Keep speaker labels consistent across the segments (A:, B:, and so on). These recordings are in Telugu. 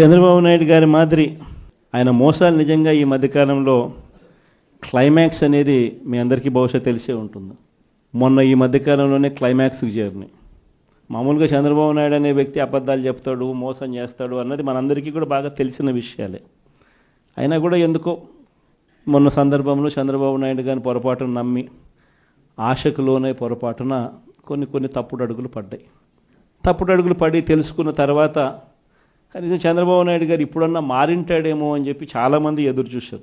A: చంద్రబాబు నాయుడు గారి మాదిరి ఆయన మోసాలు నిజంగా ఈ మధ్యకాలంలో క్లైమాక్స్ అనేది మీ అందరికీ బహుశా తెలిసే ఉంటుంది. మొన్న ఈ మధ్యకాలంలోనే క్లైమాక్స్కి చేరినాయి. మామూలుగా చంద్రబాబు నాయుడు అనే వ్యక్తి అబద్ధాలు చెప్తాడు మోసం చేస్తాడు అన్నది మనందరికీ కూడా బాగా తెలిసిన విషయాలే. అయినా కూడా ఎందుకో మొన్న సందర్భంలో చంద్రబాబు నాయుడు గారిని పొరపాటున నమ్మి ఆశకులోనే పొరపాటున కొన్ని కొన్ని తప్పుడు అడుగులు పడ్డాయి. తప్పుడు అడుగులు పడి తెలుసుకున్న తర్వాత కనీసం చంద్రబాబు నాయుడు గారు ఇప్పుడన్నా మారింటాడేమో అని చెప్పి చాలామంది ఎదురు చూశారు.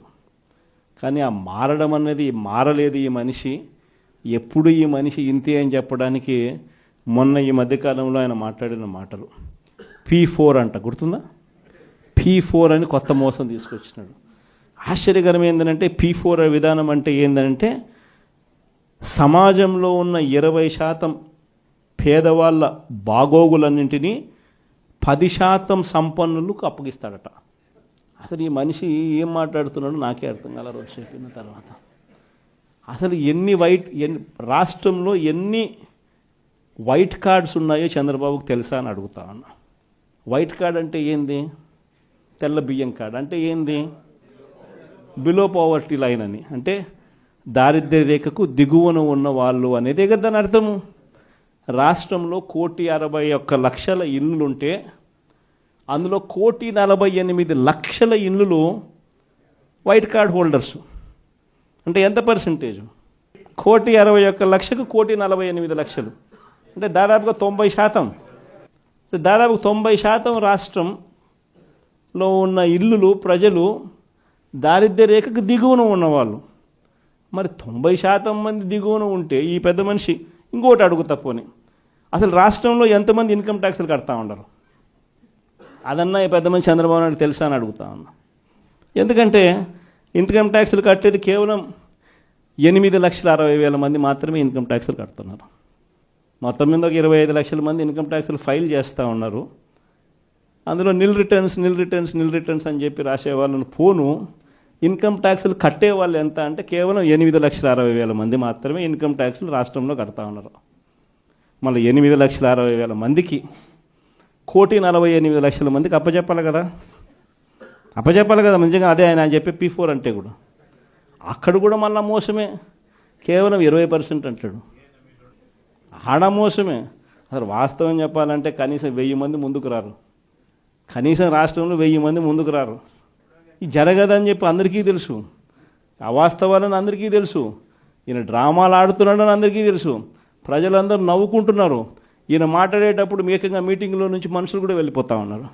A: కానీ ఆ మారడం అనేది మారలేదు ఈ మనిషి. ఎప్పుడు ఈ మనిషి ఇంతే అని చెప్పడానికి మొన్న ఈ మధ్యకాలంలో ఆయన మాట్లాడిన మాటలు. పీ ఫోర్ అంట గుర్తుందా? పీ ఫోర్ అని కొత్త మోసం తీసుకొచ్చినాడు. ఆశ్చర్యకరం ఏంటంటే పీ ఫోర్ విధానం అంటే ఏంటంటే సమాజంలో ఉన్న ఇరవై శాతం పేదవాళ్ళ బాగోగులన్నింటినీ పది శాతం సంపన్నులకు అప్పగిస్తాడట. అసలు ఈ మనిషి ఏం మాట్లాడుతున్నాడో నాకే అర్థం కాల రోజు చెప్పిన తర్వాత. అసలు ఎన్ని వైట్ ఎన్ని రాష్ట్రంలో ఎన్ని వైట్ కార్డ్స్ ఉన్నాయో చంద్రబాబుకు తెలుసా అని అడుగుతా ఉన్నా. వైట్ కార్డ్ అంటే ఏంది? తెల్ల బియ్యం కార్డ్ అంటే ఏంది? బిలో పవర్టీ లైన్ అని. అంటే దారిద్ర్య రేఖకు దిగువన ఉన్న వాళ్ళు అనేదే కదా దాని అర్థము. రాష్ట్రంలో కోటి అరవై ఒక్క లక్షల ఇల్లులుంటే అందులో కోటి నలభై ఎనిమిది లక్షల ఇల్లులు వైట్ కార్డ్ హోల్డర్స్. అంటే ఎంత పర్సంటేజ్? కోటి అరవై ఒక్క లక్షకు కోటి నలభై ఎనిమిది లక్షలు. అంటే దాదాపుగా తొంభై శాతం. దాదాపు తొంభై శాతం రాష్ట్రంలో ఉన్న ఇల్లులు ప్రజలు దారిద్ర్య రేఖకు దిగువన ఉన్నవాళ్ళు. మరి తొంభై శాతం మంది దిగువన ఉంటే ఈ పెద్ద మనిషి ఇంకోటి అడుగుతా పోని. అసలు రాష్ట్రంలో ఎంతమంది ఇన్కమ్ ట్యాక్స్లు కడతా ఉండరు? అదన్నా ఈ పెద్ద మంది చంద్రబాబు నాయుడు తెలుసా అని అడుగుతా ఉన్నా. ఎందుకంటే ఇన్కమ్ ట్యాక్స్లు కట్టేది కేవలం ఎనిమిది లక్షల అరవై వేల మంది మాత్రమే ఇన్కమ్ ట్యాక్స్లు కడుతున్నారు. మొత్తం మీద ఒక ఇరవై ఐదు లక్షల మంది ఇన్కమ్ ట్యాక్స్లు ఫైల్ చేస్తూ ఉన్నారు. అందులో nil returns nil returns nil returns అని చెప్పి రాసే వాళ్ళని పోను. ఇన్కమ్ ట్యాక్స్లు కట్టే వాళ్ళు ఎంత అంటే కేవలం ఎనిమిది లక్షల అరవై వేల మంది మాత్రమే ఇన్కమ్ ట్యాక్స్లు రాష్ట్రంలో కడతా ఉన్నారు. మళ్ళీ ఎనిమిది లక్షల అరవై వేల మందికి కోటి నలభై ఎనిమిది లక్షల మందికి అప్పచెప్పాలి కదా. అప్పచెప్పాలి కదా నిజంగా అదే ఆయన చెప్పే పీ ఫోర్ అంటే కూడా. అక్కడ కూడా మళ్ళీ మోసమే. కేవలం ఇరవై పర్సెంట్ అంటాడు. ఆడ మోసమే. అసలు వాస్తవం చెప్పాలంటే కనీసం వెయ్యి మంది ముందుకు రారు. కనీసం రాష్ట్రంలో వెయ్యి మంది ముందుకు రారు. ఇది జరగదని చెప్పి అందరికీ తెలుసు. అవాస్తవాలని అందరికీ తెలుసు. ఈయన డ్రామాలు ఆడుతున్నాడని అందరికీ తెలుసు. ప్రజలందరూ నవ్వుకుంటున్నారు. ఈయన మాట్లాడేటప్పుడు ఏకంగా మీటింగ్లో నుంచి మనుషులు కూడా వెళ్ళిపోతా ఉన్నారు.